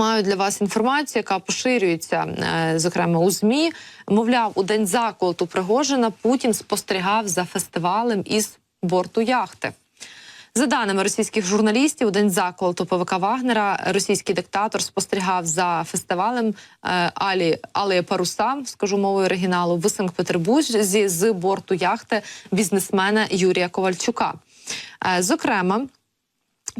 Маю для вас інформацію, яка поширюється, е, зокрема у змі. Мовляв, у день заколоту Пригожина Путін спостерігав за фестивалем із борту яхти. За даними російських журналістів, у день заколоту ПВК Вагнера російський диктатор спостерігав за фестивалем е, Алі Алея Паруса, скажу мовою оригіналу, в Санкт-Петербурзі з борту яхти бізнесмена Юрія Ковальчука. Е, Зокрема,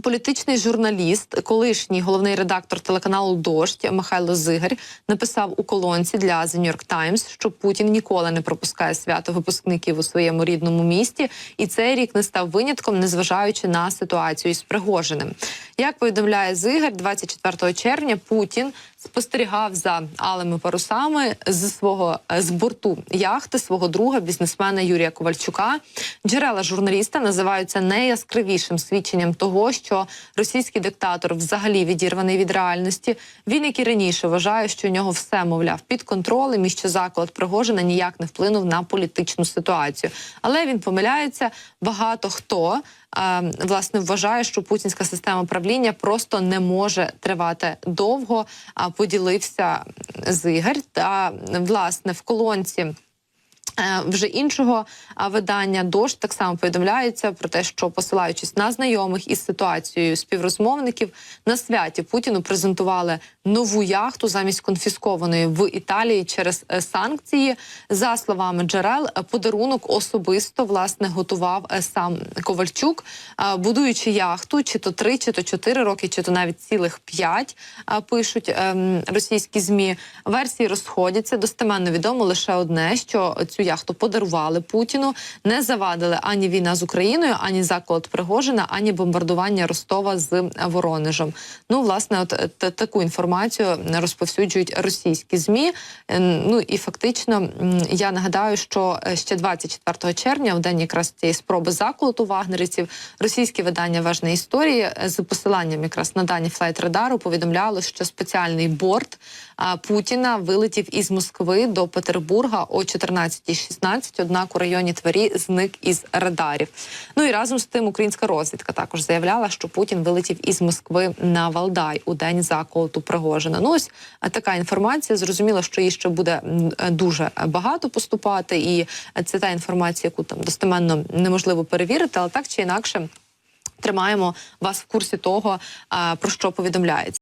Політичний журналіст, колишній головний редактор телеканалу Дождь Михайло Зигарь написав у колонці для The New York Times, що Путін ніколи не пропускає свято випускників у своєму рідному місті, і цей рік не став винятком, незважаючи на ситуацію із Пригожиним. Як повідомляє Зигарь, 24 червня Путін спостерігав за алими парусами з свого з борту яхти свого друга бізнесмена Юрія Ковальчука. Джерела журналіста називаються найяскравішим свідченням того, що російський диктатор взагалі відірваний від реальності. Він, як і раніше, вважає, що у нього все мовляв під контролем і що заклад Пригожина ніяк не вплинув на політичну ситуацію. Але він помиляється. Багато хто е, власне вважає, що путінська система правління просто не може тривати довго. А поділився Зигар та власне в колонці. Е, Вже іншого видання дощ так само повідомляється про те, що посилаючись на знайомих із ситуацією співрозмовників на святі Путіну презентували нову яхту замість конфіскованої в Італії через е, санкції. За словами джерел, е, подарунок особисто власне готував сам Ковальчук, будуючи яхту, чи то три, чи то чотири роки, чи то навіть цілих п'ять. Пишуть ем, російські змі. Версії розходяться. Достеменно відомо лише одне, що цю яхту подарували Путіну. Не завадили ані війна з Україною, ані заклад Пригожина, ані бомбардування Ростова з Воронежем. Ну, власне, от е, таку інформацію розповсюджують російські змі. Е, Ну і фактично я нагадаю, що е, ще 24 червня, в день якраз цієї спроби заколоту вагнерівців, російське видання Важна історії з посиланням якраз на дані флайт-радару повідомляло, що спеціальний борт Путіна вилетів із Москви до Петербурга о 14.16, Однак у районі Твері зник із радарів. Ну і разом з тим українська розвідка також заявляла, що Путін вилетів із Москви на Валдай у день заколоту Пригожина. Ну ось така інформація. Зрозуміло, що її ще буде дуже багато поступати, і це та інформація, яку там достеменно неможливо перевірити, але так чи інакше. Тримаємо вас в курсі того, про що повідомляється.